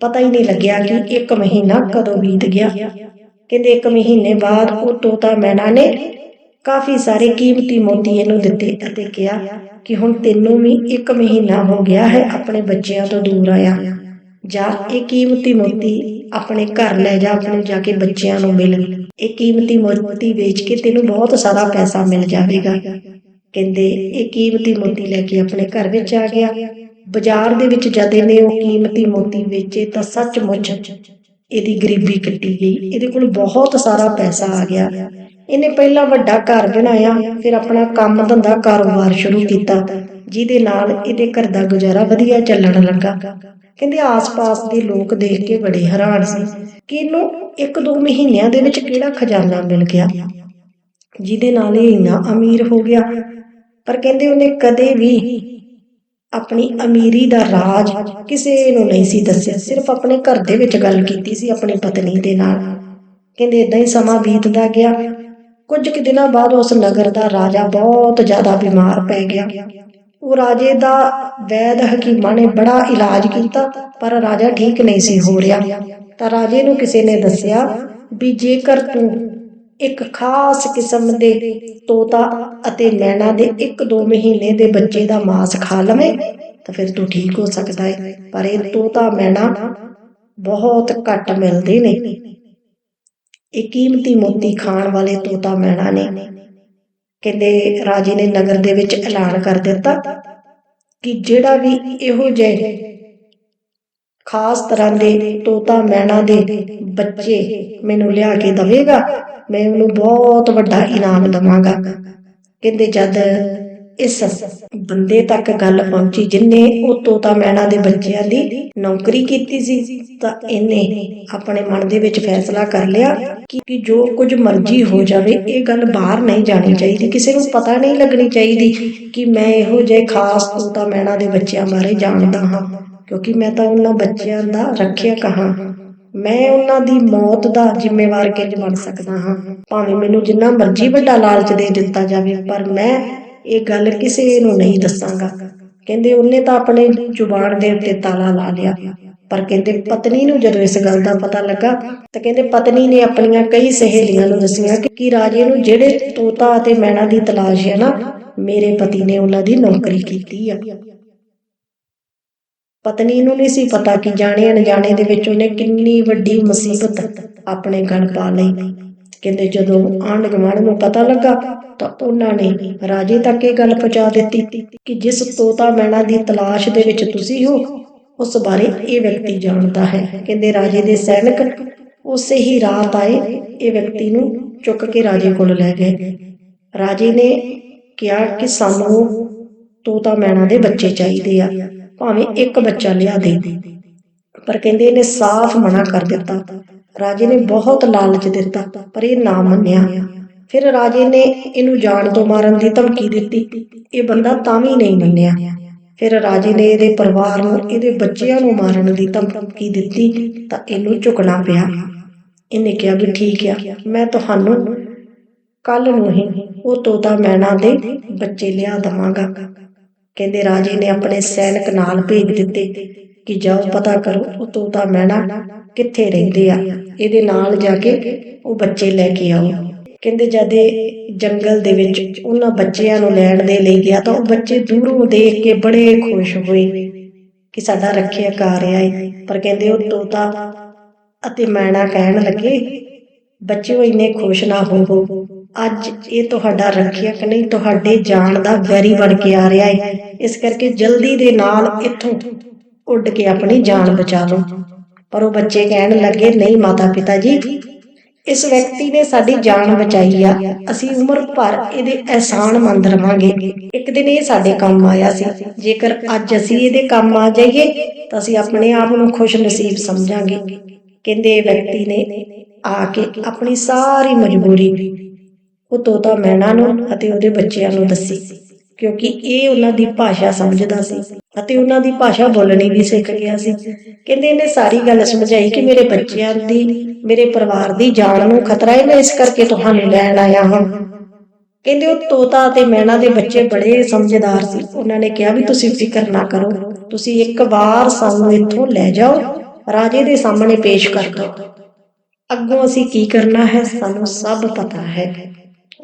ਪਤਾ ਹੀ ਨਹੀਂ ਲੱਗਿਆ ਕਿ ਇੱਕ ਮਹੀਨਾ ਕਦੋਂ ਬੀਤ ਗਿਆ। ਕਹਿੰਦੇ ਇੱਕ ਮਹੀਨੇ ਬਾਅਦ ਉਹ ਤੋਤਾ ਮੈਨਾ ਨੇ ਕਾਫੀ ਸਾਰੇ ਕੀਮਤੀ ਮੋਤੀ ਇਹਨੂੰ ਦਿੱਤੇ ਅਤੇ ਕਿਹਾ ਕਿ ਹੁਣ ਤੈਨੂੰ ਵੀ ਇੱਕ ਮਹੀਨਾ ਹੋ ਗਿਆ ਹੈ, ਆਪਣੇ ਬੱਚਿਆਂ ਤੋਂ ਦੂਰ ਆਇਆ। ਜਾ, ਇਹ ਕੀਮਤੀ ਮੋਤੀ ਆਪਣੇ ਘਰ ਲੈ ਜਾ, ਆਪਣੇ ਜਾ ਕੇ ਬੱਚਿਆਂ ਨੂੰ ਮਿਲ। ਇਹ ਕੀਮਤੀ ਮੋਤੀ ਵੇਚ ਕੇ ਤੈਨੂੰ ਬਹੁਤ ਸਾਰਾ ਪੈਸਾ ਮਿਲ ਜਾਵੇਗਾ। ਕਹਿੰਦੇ, ਇਹ ਕੀਮਤੀ ਮੋਤੀ ਲੈ ਕੇ ਆਪਣੇ ਘਰ ਵਿੱਚ ਆ ਗਿਆ। ਬਾਜ਼ਾਰ ਦੇ ਵਿੱਚ ਜਦ ਇਹਨੇ ਉਹ ਕੀਮਤੀ ਮੋਤੀ ਵੇਚੇ ਤਾਂ ਸੱਚਮੁੱਚ ਇਹਦੀ ਗਰੀਬੀ ਕੱਟੀ ਗਈ। ਇਹਦੇ ਕੋਲ ਬਹੁਤ ਸਾਰਾ ਪੈਸਾ ਆ ਗਿਆ। ਇਹਨੇ ਪਹਿਲਾਂ ਵੱਡਾ ਘਰ ਬਣਾਇਆ, ਫਿਰ ਆਪਣਾ ਕੰਮ ਧੰਦਾ ਕਾਰੋਬਾਰ ਸ਼ੁਰੂ ਕੀਤਾ। ਜਿਹਦੇ ਨਾਲ ਇਹਦੇ ਘਰ ਦਾ ਗੁਜ਼ਾਰਾ ਵਧੀਆ ਚੱਲਣ ਲੱਗਾ। ਕਹਿੰਦੇ ਆਸ-ਪਾਸ ਦੇ ਲੋਕ ਦੇਖ ਕੇ ਬੜੇ ਹੈਰਾਨ ਸੀ ਕਿ ਇਹਨੂੰ ਇੱਕ ਦੋ ਮਹੀਨਿਆਂ ਦੇ ਵਿੱਚ ਕਿਹੜਾ ਖਜ਼ਾਨਾ ਮਿਲ ਗਿਆ। ਜਿਹਦੇ ਨਾਲ ਇਹ ਇੰਨਾ ਅਮੀਰ ਹੋ ਗਿਆ। ਪਰ ਕਹਿੰਦੇ ਉਹਨੇ ਕਦੇ ਵੀ ਆਪਣੀ ਅਮੀਰੀ ਦਾ ਰਾਜ ਕਿਸੇ ਨੂੰ ਨਹੀਂ ਸੀ ਦੱਸਿਆ। ਸਿਰਫ ਆਪਣੇ ਘਰ ਦੇ ਵਿੱਚ ਗੱਲ ਕੀਤੀ ਸੀ ਆਪਣੀ ਪਤਨੀ ਦੇ ਨਾਲ। ਕਹਿੰਦੇ ਇਦਾਂ ਹੀ ਸਮਾਂ ਬੀਤਦਾ ਗਿਆ। ਕੁਝ ਕੁ ਦਿਨਾਂ ਬਾਅਦ ਉਸ ਨਗਰ ਦਾ ਰਾਜਾ ਬਹੁਤ ਜ਼ਿਆਦਾ ਬਿਮਾਰ ਪੈ ਗਿਆ। ਉਹ ਰਾਜੇ ਦਾ ਵੈਦ ਹਕੀਮਾਂ ਨੇ ਬੜਾ ਇਲਾਜ ਕੀਤਾ, ਪਰ ਰਾਜਾ ਠੀਕ ਨਹੀਂ ਸੀ ਹੋ ਰਿਹਾ। ਤਾਂ ਰਾਜੇ ਨੂੰ ਕਿਸੇ ਨੇ ਦੱਸਿਆ ਵੀ ਜੇਕਰ ਤੂੰ ਇੱਕ ਖਾਸ ਕਿਸਮ ਦੇ ਤੋਤਾ ਅਤੇ ਮੈਨਾ ਦੇ ਇੱਕ ਦੋ ਮਹੀਨੇ ਦੇ ਬੱਚੇ ਦਾ ਮਾਸ ਖਾ ਲਵੇਂ, ਤਾਂ ਫਿਰ ਤੂੰ ਠੀਕ ਹੋ ਸਕਦਾ ਹੈ ਪਰ ਇਹ ਤੋਤਾ ਮੈਨਾ ਬਹੁਤ ਘੱਟ ਮਿਲਦੇ ਨੇ। ਇਹ ਕੀਮਤੀ ਮੋਤੀ ਖਾਣ ਵਾਲੇ ਤੋਤਾ ਮੈਨਾ ਨੇ ਕਹਿੰਦੇ ਰਾਜੇ ਨੇ ਨਗਰ ਦੇ ਵਿੱਚ ਐਲਾਨ ਕਰ ਦਿੱਤਾ ਕਿ ਜਿਹੜਾ ਵੀ ਇਹੋ ਜਿਹੇ ਖਾਸ ਤਰ੍ਹਾਂ ਦੇ ਤੋਤਾ ਮੈਨਾ ਦੇ ਬੱਚੇ ਮੈਨੂੰ ਲਿਆ ਕੇ ਦਵੇਗਾ, ਮੈਂ ਉਹਨੂੰ ਬਹੁਤ ਵੱਡਾ ਇਨਾਮ ਦਵਾਂਗਾ। ਕਹਿੰਦੇ ਜਦ ਇਸ ਬੰਦੇ ਤੱਕ ਗੱਲ ਪਹੁੰਚੀ ਜਿਨੇ ਉਹ ਤੋਤਾ ਮੈਨਾ ਦੇ ਬੱਚਿਆਂ ਦੀ ਨੌਕਰੀ ਕੀਤੀ ਸੀ, ਤਾਂ ਇਹਨੇ ਆਪਣੇ ਮਨ ਦੇ ਵਿੱਚ ਫੈਸਲਾ ਕਰ ਲਿਆ ਕਿ ਜੋ ਕੁਝ ਮਰਜ਼ੀ ਹੋ ਜਾਵੇ, ਇਹ ਗੱਲ ਬਾਹਰ ਨਹੀਂ ਜਾਣੀ ਚਾਹੀਦੀ, ਕਿਸੇ ਨੂੰ ਪਤਾ ਨਹੀਂ ਲੱਗਣੀ ਚਾਹੀਦੀ ਕਿ ਮੈਂ ਇਹੋ ਜਿਹੇ ਖਾਸ ਤੋਤਾ ਮੈਨਾ ਦੇ ਬੱਚਿਆਂ ਬਾਰੇ ਜਾਣਦਾ ਹਾਂ, ਕਿਉਂਕਿ ਮੈਂ ਤਾਂ ਉਹਨਾਂ ਬੱਚਿਆਂ ਦਾ ਰੱਖਿਆ ਕਹਾਂ। ਮੈਂ ਉਹਨਾਂ ਦੀ ਮੌਤ ਦਾ ਜ਼ਿੰਮੇਵਾਰ ਕਿੰਜ ਬਣ ਸਕਦਾ ਹਾਂ? ਭਾਵੇਂ ਮੈਨੂੰ ਜਿੰਨਾ ਮਰਜ਼ੀ ਵੱਡਾ ਲਾਲਚ ਦੇ ਦਿੱਤਾ ਜਾਵੇ, ਪਰ ਮੈਂ ਇਹ ਗੱਲ ਕਿਸੇ ਨੂੰ ਨਹੀਂ ਦੱਸਾਂਗਾ। ਕਹਿੰਦੇ ਉਹਨੇ ਤਾਂ ਆਪਣੇ ਜ਼ੁਬਾਨ ਦੇ ਉੱਤੇ ਤਾਲਾ ਲਾ ਲਿਆ। ਪਰ ਕਹਿੰਦੇ ਪਤਨੀ ਨੂੰ ਜਦੋਂ ਇਸ ਗੱਲ ਦਾ ਪਤਾ ਲੱਗਾ, ਤਾਂ ਕਹਿੰਦੇ ਪਤਨੀ ਨੇ ਆਪਣੀਆਂ ਕਈ ਸਹੇਲੀਆਂ ਨੂੰ ਦੱਸਿਆ ਕਿ ਰਾਜੇ ਨੂੰ ਜਿਹੜੇ ਤੋਤਾ ਅਤੇ ਮੈਨਾ ਦੀ ਤਲਾਸ਼ ਹੈ ਨਾ, ਮੇਰੇ ਪਤੀ ਨੇ ਉਹਨਾਂ ਦੀ ਨੌਕਰੀ ਕੀਤੀ ਆ। ਪਤਨੀ ਨੂੰ ਨਹੀਂ ਸੀ ਪਤਾ ਕਿ ਜਾਣੇ ਅਣਜਾਣੇ ਦੇ ਵਿੱਚ ਉਹਨੇ ਕਿੰਨੀ ਵੱਡੀ ਮੁਸੀਬਤ ਆਪਣੇ ਗਣ ਪਾ ਲਈ। ਕਹਿੰਦੇ ਜਦੋਂ ਆਂਢ ਗੁਆਂਢ ਨੂੰ ਪਤਾ ਲੱਗਾ ਤਾਂ ਉਹਨਾਂ ਨੇ ਰਾਜੇ ਤੱਕ ਇਹ ਗੱਲ ਪਹੁੰਚਾ ਦਿੱਤੀ ਕਿ ਜਿਸ ਤੋਤਾ ਮੈਨਾ ਦੀ ਤਲਾਸ਼ ਦੇ ਵਿੱਚ ਤੁਸੀਂ ਹੋ, ਉਸ ਬਾਰੇ ਇਹ ਵਿਅਕਤੀ ਜਾਣਦਾ ਹੈ। ਕਹਿੰਦੇ ਰਾਜੇ ਦੇ ਸੈਨਿਕ ਉਸੇ ਹੀ ਰਾਤ ਆਏ, ਇਹ ਵਿਅਕਤੀ ਨੂੰ ਚੁੱਕ ਕੇ ਰਾਜੇ ਕੋਲ ਲੈ ਗਏ। ਰਾਜੇ ਨੇ ਕਿਹਾ ਕਿ ਸਾਨੂੰ ਤੋਤਾ ਮੈਣਾ ਦੇ ਬੱਚੇ ਚਾਹੀਦੇ ਆ, ਭਾਵੇਂ ਇੱਕ ਬੱਚਾ ਲਿਆ ਦੇ। ਪਰ ਕਹਿੰਦੇ ਇਹਨੇ ਸਾਫ਼ ਮਨਾ ਕਰ ਦਿੱਤਾ। ਰਾਜੇ ਨੇ ਬਹੁਤ ਲਾਲਚ ਦਿੱਤਾ, ਪਰ ਇਹ ਨਾ ਮੰਨਿਆ। ਫਿਰ ਰਾਜੇ ਨੇ ਇਹਨੂੰ ਜਾਨ ਤੋਂ ਮਾਰਨ ਦੀ ਧਮਕੀ ਦਿੱਤੀ। ਇਹ ਬੰਦਾ ਤਾਂ ਵੀ ਨਹੀਂ ਮੰਨਿਆ। ਫਿਰ ਰਾਜੇ ਨੇ ਇਹਦੇ ਪਰਿਵਾਰ ਨੂੰ, ਇਹਦੇ ਬੱਚਿਆਂ ਨੂੰ ਮਾਰਨ ਦੀ ਧਮਕੀ ਦਿੱਤੀ, ਤਾਂ ਇਹਨੂੰ ਝੁਕਣਾ ਪਿਆ। ਇਹਨੇ ਕਿਹਾ ਵੀ ਠੀਕ ਆ, ਮੈਂ ਤੁਹਾਨੂੰ ਕੱਲ ਨੂੰ ਹੀ ਉਹ ਤੋਤਾ ਮੈਨਾ ਦੇ ਬੱਚੇ ਲਿਆ ਦਵਾਂਗਾ। ਕਹਿੰਦੇ ਰਾਜੇ ਨੇ ਆਪਣੇ ਸੈਨਿਕ ਨਾਲ ਭੇਜ ਦਿੱਤੇ ਕਿ ਜਾਓ, ਪਤਾ ਕਰੋ ਉਹ ਤੋਤਾ ਮੈਨਾ ਕਿੱਥੇ ਰਹਿੰਦੇ ਆ? ਇਹਦੇ ਨਾਲ ਜਾ ਕੇ ਉਹ ਬੱਚੇ ਲੈ ਕੇ ਆਓ। ਕਹਿੰਦੇ ਜਦ ਇਹ ਜੰਗਲ ਦੇ ਵਿੱਚ ਉਹਨਾਂ ਬੱਚਿਆਂ ਨੂੰ ਲੈਣ ਦੇ ਲਈ ਗਿਆ ਤਾਂ ਉਹ ਬੱਚੇ ਦੂਰੋਂ ਦੇਖ ਕੇ ਬੜੇ ਖੁਸ਼ ਹੋਏ ਕਿ ਸਾਡਾ ਰੱਖਿਆ ਆ ਰਿਹਾ ਹੈ ਪਰ ਕਹਿੰਦੇ ਉਹ ਤੋਤਾ ਅਤੇ ਮੈਣਾ ਕਹਿਣ ਲੱਗੇ, ਬੱਚਿਓ, ਇੰਨੇ ਖੁਸ਼ ਨਾ ਹੋਵੋ। ਅੱਜ ਇਹ ਤੁਹਾਡਾ ਰੱਖਿਅਕ ਨਹੀਂ, ਤੁਹਾਡੇ ਜਾਨ ਦਾ ਵੈਰੀ ਬਣ ਕੇ ਆ ਰਿਹਾ ਹੈ ਇਸ ਕਰਕੇ ਜਲਦੀ ਦੇ ਨਾਲ ਇੱਥੋਂ ਉੱਡ ਕੇ ਆਪਣੀ ਜਾਨ ਬਚਾ ਲਓ। ਪਰ ਉਹ ਬੱਚੇ ਕਹਿਣ ਲੱਗੇ, ਨਹੀਂ ਮਾਤਾ ਪਿਤਾ ਜੀ, ਇਸ ਵਿਅਕਤੀ ਨੇ ਸਾਡੀ ਜਾਨ ਬਚਾਈ ਆ। ਅਸੀਂ ਉਮਰ ਭਰ ਇਹਦੇ ਅਹਿਸਾਨ ਮੰਦ ਰਵਾਂਗੇ। ਇੱਕ ਦਿਨ ਇਹ ਸਾਡੇ ਕੰਮ ਆਇਆ ਸੀ। ਜੇਕਰ ਅੱਜ ਅਸੀਂ ਇਹਦੇ ਕੰਮ ਆ ਜਾਈਏ, ਤਾਂ ਅਸੀਂ ਆਪਣੇ ਆਪ ਨੂੰ ਖੁਸ਼ ਨਸੀਬ ਸਮਝਾਂਗੇ। ਕਹਿੰਦੇ ਵਿਅਕਤੀ ਨੇ ਆ ਕੇ ਆਪਣੀ ਸਾਰੀ ਮਜਬੂਰੀ, ਉਹ ਤੋਤਾ ਮੈਣਾ ਨੂੰ ਅਤੇ ਉਹਦੇ ਬੱਚਿਆਂ ਨੂੰ ਦੱਸੀ। ਕਿਉਂਕਿ ਇਹ ਉਹਨਾਂ ਦੀ ਭਾਸ਼ਾ ਸਮਝਦਾ ਸੀ ਅਤੇ ਉਹਨਾਂ ਦੀ ਭਾਸ਼ਾ ਬੋਲਣੀ ਵੀ ਸਿੱਖ ਗਿਆ ਸੀ। ਕਹਿੰਦੇ ਇਹਨੇ ਸਾਰੀ ਗੱਲ ਸਮਝਾਈ ਕਿ ਮੇਰੇ ਬੱਚਿਆਂ ਦੀ, ਮੇਰੇ ਪਰਿਵਾਰ ਦੀ ਜਾਨ ਨੂੰ ਖਤਰਾ ਹੈ, ਮੈਂ ਇਸ ਕਰਕੇ ਤੁਹਾਨੂੰ ਲੈਣ ਆਇਆ ਹਾਂ। ਕਹਿੰਦੇ ਉਹ ਤੋਤਾ ਤੇ ਮੈਨਾ ਦੇ ਬੱਚੇ ਬੜੇ ਸਮਝਦਾਰ ਸੀ। ਉਹਨਾਂ ਨੇ ਕਿਹਾ ਵੀ ਤੁਸੀਂ ਫਿਕਰ ਨਾ ਕਰੋ, ਤੁਸੀਂ ਇੱਕ ਵਾਰ ਸਾਨੂੰ ਇੱਥੋਂ ਲੈ ਜਾਓ, ਰਾਜੇ ਦੇ ਸਾਹਮਣੇ ਪੇਸ਼ ਕਰ ਦਿਓ। ਅੱਗੋਂ ਅਸੀਂ ਕੀ ਕਰਨਾ ਹੈ, ਸਾਨੂੰ ਸਭ ਪਤਾ ਹੈ।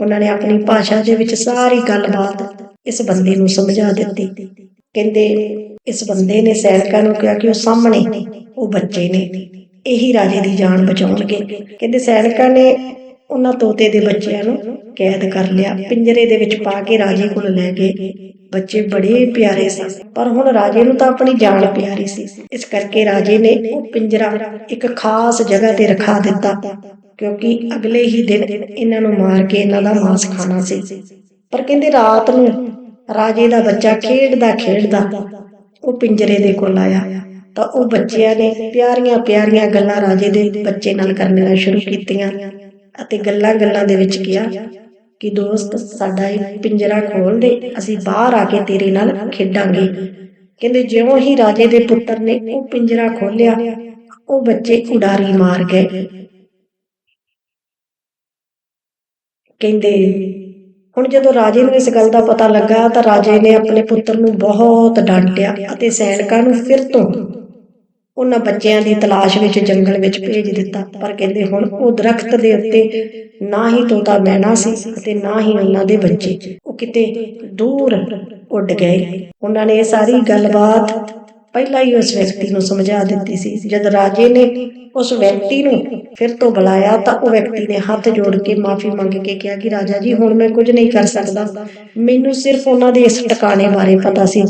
ਉਹਨਾਂ ਨੇ ਆਪਣੀ ਭਾਸ਼ਾ ਦੇ ਵਿੱਚ ਸਾਰੀ ਗੱਲਬਾਤ ਇਸ ਬੰਦੇ ਨੂੰ ਸਮਝਾ ਦਿੱਤੀ। ਕਹਿੰਦੇ, ਇਸ ਬੰਦੇ ਨੇ ਸੈਨਿਕਾਂ ਨੂੰ ਕਿਹਾ ਕਿ ਉਹ ਸਾਹਮਣੇ ਉਹ ਬੱਚੇ ਨੇ। ਇਹੀ ਰਾਜੇ ਦੀ ਜਾਨ ਬਚਾਉਣਗੇ। ਕਹਿੰਦੇ, ਸੈਨਿਕਾਂ ਨੇ ਉਹਨਾਂ ਤੋਤੇ ਦੇ ਬੱਚਿਆਂ ਨੂੰ ਕੈਦ ਕਰ ਲਿਆ। ਪਿੰਜਰੇ ਦੇ ਵਿੱਚ ਪਾ ਕੇ ਰਾਜੇ ਕੋਲ ਲੈ ਗਏ। ਬੱਚੇ ਬੜੇ ਪਿਆਰੇ ਸਨ। ਪਰ ਹੁਣ ਰਾਜੇ ਨੂੰ ਤਾਂ ਆਪਣੀ ਜਾਨ ਪਿਆਰੀ ਸੀ। ਇਸ ਕਰਕੇ ਰਾਜੇ ਨੇ ਉਹ ਪਿੰਜਰਾ ਇੱਕ ਖਾਸ ਜਗ੍ਹਾ ਤੇ ਰਖਾ ਦਿੱਤਾ। ਕਿਉਂਕਿ ਅਗਲੇ ਹੀ ਦਿਨ ਇਹਨਾਂ ਨੂੰ ਮਾਰ ਕੇ ਇਹਨਾਂ ਦਾ ਮਾਸ ਖਾਣਾ ਸੀ। ਪਰ ਕਹਿੰਦੇ ਰਾਤ ਨੂੰ ਰਾਜੇ ਦਾ ਬੱਚਾ ਖੇਡਦਾ ਖੇਡਦਾ ਉਹ ਪਿੰਜਰੇ ਦੇ ਕੋਲ ਆਇਆ। ਤਾਂ ਉਹ ਬੱਚਿਆਂ ਨੇ ਪਿਆਰੀਆਂ ਪਿਆਰੀਆਂ ਗੱਲਾਂ ਰਾਜੇ ਦੇ ਬੱਚੇ ਨਾਲ ਕਰਨੀਆਂ ਸ਼ੁਰੂ ਕੀਤੀਆਂ ਅਤੇ ਗੱਲਾਂ ਗੱਲਾਂ ਦੇ ਵਿੱਚ ਕਿਹਾ ਕਿ ਦੋਸਤ, ਸਾਡਾ ਇਹ ਪਿੰਜਰਾ ਖੋਲ ਦੇ, ਅਸੀਂ ਬਾਹਰ ਆ ਕੇ ਤੇਰੇ ਨਾਲ ਖੇਡਾਂਗੇ। ਕਹਿੰਦੇ ਜਿਉਂ ਹੀ ਰਾਜੇ ਦੇ ਪੁੱਤਰ ਨੇ ਉਹ ਪਿੰਜਰਾ ਖੋਲਿਆ ਉਹ ਬੱਚੇ ਉਡਾਰੀ ਮਾਰ ਗਏ। ਕਹਿੰਦੇ ਹੁਣ ਜਦੋਂ ਰਾਜੇ ਨੂੰ ਇਸ ਗੱਲ ਦਾ ਪਤਾ ਲੱਗਾ ਤਾਂ ਰਾਜੇ ਨੇ ਆਪਣੇ ਪੁੱਤਰ ਨੂੰ ਬਹੁਤ ਡਾਂਟਿਆ ਅਤੇ ਸੈਨਿਕਾਂ ਨੂੰ ਫਿਰ ਤੋਂ ਉਹਨਾਂ ਬੱਚਿਆਂ ਦੀ ਤਲਾਸ਼ ਵਿੱਚ ਜੰਗਲ ਵਿੱਚ ਭੇਜ ਦਿੱਤਾ। ਪਰ ਕਹਿੰਦੇ ਹੁਣ ਉਹ ਦਰਖਤ ਦੇ ਉੱਤੇ ਨਾ ਹੀ ਤੋਤਾ ਮੈਣਾ ਸੀ ਅਤੇ ਨਾ ਹੀ ਉਹਨਾਂ ਦੇ ਬੱਚੇ। ਉਹ ਕਿਤੇ ਦੂਰ ਉੱਡ ਗਏ। ਉਹਨਾਂ ਨੇ ਇਹ ਸਾਰੀ ਗੱਲਬਾਤ ਪਹਿਲਾਂ ਹੀ ਉਸ ਵਿਅਕਤੀ ਨੂੰ ਸਮਝਾ ਦਿੱਤੀ ਸੀ। ਜਦ ਰਾਜੇ ਨੇ ਉਸ ਵਿਅਕਤੀ ਨੂੰ ਫਿਰ ਤੋਂ ਬੁਲਾਇਆ ਤਾਂ ਉਹ ਵਿਅਕਤੀ ਨੇ ਹੱਥ ਜੋੜ ਕੇ ਮਾਫੀ ਮੰਗ ਕੇ ਕਿਹਾ ਕਿ ਰਾਜਾ ਜੀ, ਹੁਣ ਮੈਂ ਕੁਝ ਨਹੀਂ ਕਰ ਸਕਦਾ। ਮੈਨੂੰ ਸਿਰਫ ਉਹਨਾਂ ਦੇ ਇਸ ਟਿਕਾਣੇ ਬਾਰੇ ਪਤਾ ਸੀ।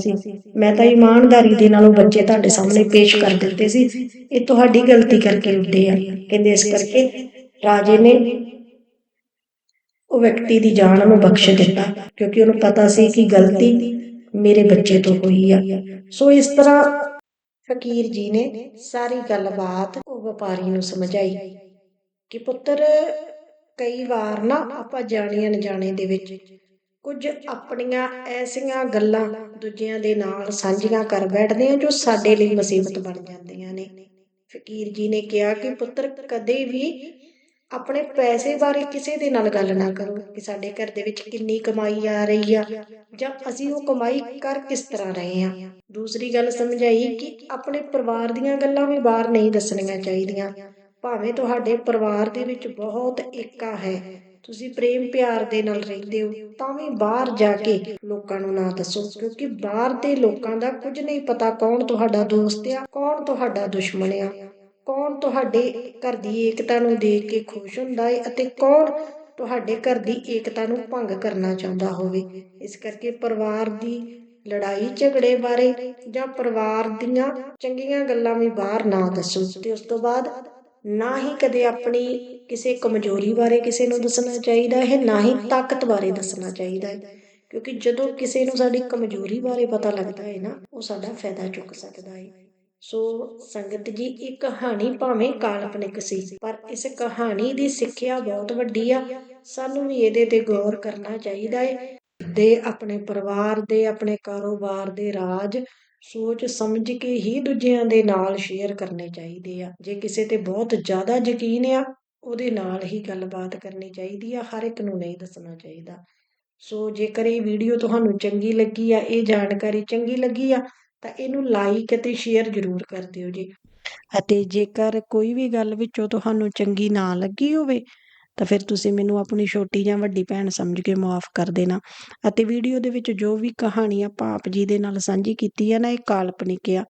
ਮੈਂ ਤਾਂ ਇਮਾਨਦਾਰੀ ਦੇ ਨਾਲ ਉਹ ਬੱਚੇ ਤੁਹਾਡੇ ਸਾਹਮਣੇ ਪੇਸ਼ ਕਰ ਦਿੱਤੇ ਸੀ। ਇਹ ਤੁਹਾਡੀ ਗਲਤੀ ਕਰਕੇ ਉੱਡੇ ਆ। ਕਹਿੰਦੇ ਇਸ ਕਰਕੇ ਰਾਜੇ ਨੇ ਉਹ ਵਿਅਕਤੀ ਦੀ ਜਾਨ ਨੂੰ ਬਖਸ਼ ਦਿੱਤਾ, ਕਿਉਂਕਿ ਉਹਨੂੰ ਪਤਾ ਸੀ ਕਿ ਗਲਤੀ ਮੇਰੇ ਬੱਚੇ ਤੋਂ ਹੋਈ ਆ। ਸੋ ਇਸ ਤਰ੍ਹਾਂ ਫਕੀਰ ਜੀ ਨੇ ਸਾਰੀ ਗੱਲਬਾਤ ਉਹ ਵਪਾਰੀ ਨੂੰ ਸਮਝਾਈ ਕਿ ਪੁੱਤਰ, ਕਈ ਵਾਰ ਨਾ ਆਪਾਂ ਜਾਣੇ ਅਣਜਾਣੇ ਦੇ ਵਿੱਚ ਕੁਝ ਆਪਣੀਆਂ ਐਸੀਆਂ ਗੱਲਾਂ ਦੂਜਿਆਂ ਦੇ ਨਾਲ ਸਾਂਝੀਆਂ ਕਰ ਬੈਠਦੇ ਆ ਜੋ ਸਾਡੇ ਲਈ ਮੁਸੀਬਤ ਬਣ ਜਾਂਦੀਆਂ ਨੇ। ਫਕੀਰ ਜੀ ਨੇ ਕਿਹਾ ਕਿ ਪੁੱਤਰ ਕਦੇ ਵੀ ਆਪਣੇ ਪੈਸੇ ਬਾਰੇ ਕਿਸੇ ਦੇ ਨਾਲ ਗੱਲ ਨਾ ਕਰੋ ਕਿ ਸਾਡੇ ਘਰ ਦੇ ਵਿੱਚ ਕਿੰਨੀ ਕਮਾਈ ਆ ਰਹੀ ਆ, ਜਾਂ ਅਸੀਂ ਉਹ ਕਮਾਈ ਕਰ ਕਿਸ ਤਰ੍ਹਾਂ ਰਹੇ ਆ ਦੂਸਰੀ ਗੱਲ ਸਮਝਾਈ ਕਿ ਆਪਣੇ ਪਰਿਵਾਰ ਦੀਆਂ ਗੱਲਾਂ ਵੀ ਬਾਹਰ ਨਹੀਂ ਦੱਸਣੀਆਂ ਚਾਹੀਦੀਆਂ। ਭਾਵੇਂ ਤੁਹਾਡੇ ਪਰਿਵਾਰ ਦੇ ਵਿੱਚ ਬਹੁਤ ਏਕਾ ਹੈ, ਤੁਸੀਂ ਪ੍ਰੇਮ ਪਿਆਰ ਦੇ ਨਾਲ ਰਹਿੰਦੇ ਹੋ, ਤਾਂ ਵੀ ਬਾਹਰ ਜਾ ਕੇ ਲੋਕਾਂ ਨੂੰ ਨਾ ਦੱਸੋ, ਕਿਉਂਕਿ ਬਾਹਰ ਦੇ ਲੋਕਾਂ ਦਾ ਕੁਝ ਨਹੀਂ ਪਤਾ ਕੌਣ ਤੁਹਾਡਾ ਦੋਸਤ ਆ, ਕੌਣ ਤੁਹਾਡਾ ਦੁਸ਼ਮਣ ਆ। ਕੌਣ ਤੁਹਾਡੇ ਘਰ ਦੀ ਏਕਤਾ ਨੂੰ ਦੇਖ ਕੇ ਖੁਸ਼ ਹੁੰਦਾ ਹੈ ਅਤੇ ਕੌਣ ਤੁਹਾਡੇ ਘਰ ਦੀ ਏਕਤਾ ਨੂੰ ਭੰਗ ਕਰਨਾ ਚਾਹੁੰਦਾ ਹੋਵੇ? ਇਸ ਕਰਕੇ ਪਰਿਵਾਰ ਦੀ ਲੜਾਈ ਝਗੜੇ ਬਾਰੇ ਜਾਂ ਪਰਿਵਾਰ ਦੀਆਂ ਚੰਗੀਆਂ ਗੱਲਾਂ ਵੀ ਬਾਹਰ ਨਾ ਦੱਸੋ ਤੇ ਉਸ ਤੋਂ ਬਾਅਦ ਨਾ ਹੀ ਕਦੇ ਆਪਣੀ ਕਿਸੇ ਕਮਜ਼ੋਰੀ ਬਾਰੇ ਕਿਸੇ ਨੂੰ ਦੱਸਣਾ ਚਾਹੀਦਾ ਹੈ, ਨਾ ਹੀ ਤਾਕਤ ਬਾਰੇ ਦੱਸਣਾ ਚਾਹੀਦਾ ਹੈ। ਕਿਉਂਕਿ ਜਦੋਂ ਕਿਸੇ ਨੂੰ ਸਾਡੀ ਕਮਜ਼ੋਰੀ ਬਾਰੇ ਪਤਾ ਲੱਗਦਾ ਹੈ ਨਾ, ਉਹ ਸਾਡਾ ਫਾਇਦਾ ਚੁੱਕ ਸਕਦਾ ਹੈ। ਸੋ ਸੰਗਤ ਜੀ ਇਹ ਕਹਾਣੀ ਭਾਵੇਂ ਕਾਲਪਨਿਕ ਸੀ, ਪਰ ਇਸ ਕਹਾਣੀ ਦੀ ਸਿੱਖਿਆ ਬਹੁਤ ਵੱਡੀ ਆ। ਸਾਨੂੰ ਵੀ ਇਹਦੇ ਤੇ ਗੌਰ ਕਰਨਾ ਚਾਹੀਦਾ ਹੈ ਦੇ ਆਪਣੇ ਪਰਿਵਾਰ, ਦੇ ਆਪਣੇ ਕਾਰੋਬਾਰ ਦੇ ਰਾਜ ਸੋਚ ਸਮਝ ਕੇ ਹੀ ਦੂਜਿਆਂ ਦੇ ਨਾਲ ਸ਼ੇਅਰ ਕਰਨੇ ਚਾਹੀਦੇ ਆ। ਜੇ ਕਿਸੇ ਤੇ ਬਹੁਤ ਜ਼ਿਆਦਾ ਯਕੀਨ ਆ, ਉਹਦੇ ਨਾਲ ਹੀ ਗੱਲਬਾਤ ਕਰਨੀ ਚਾਹੀਦੀ ਆ, ਹਰ ਇੱਕ ਨੂੰ ਨਹੀਂ ਦੱਸਣਾ ਚਾਹੀਦਾ। ਸੋ ਜੇਕਰ ਇਹ ਵੀਡੀਓ ਤੁਹਾਨੂੰ ਚੰਗੀ ਲੱਗੀ ਆ, ਇਹ ਜਾਣਕਾਰੀ ਚੰਗੀ ਲੱਗੀ ਆ ਤਾਂ ਇਹਨੂੰ ਲਾਈਕ ਅਤੇ ਸ਼ੇਅਰ ਜ਼ਰੂਰ ਕਰ ਦਿਓ ਜੀ। ਅਤੇ ਜੇਕਰ ਕੋਈ ਵੀ ਗੱਲ ਵਿੱਚੋਂ ਤੁਹਾਨੂੰ ਚੰਗੀ ਨਾ ਲੱਗੀ ਹੋਵੇ, ਤਾਂ ਫਿਰ ਤੁਸੀਂ ਮੈਨੂੰ ਆਪਣੀ ਛੋਟੀ ਜਾਂ ਵੱਡੀ ਭੈਣ ਸਮਝ ਕੇ ਮਾਫ ਕਰ ਦੇਣਾ। ਅਤੇ ਵੀਡੀਓ ਦੇ ਵਿੱਚ ਜੋ ਵੀ ਕਹਾਣੀ ਆ, ਆਪ ਜੀ ਦੇ ਨਾਲ ਸਾਂਝੀ ਕੀਤੀ ਆ, ਨਾ ਇਹ ਕਾਲਪਨਿਕ ਆ।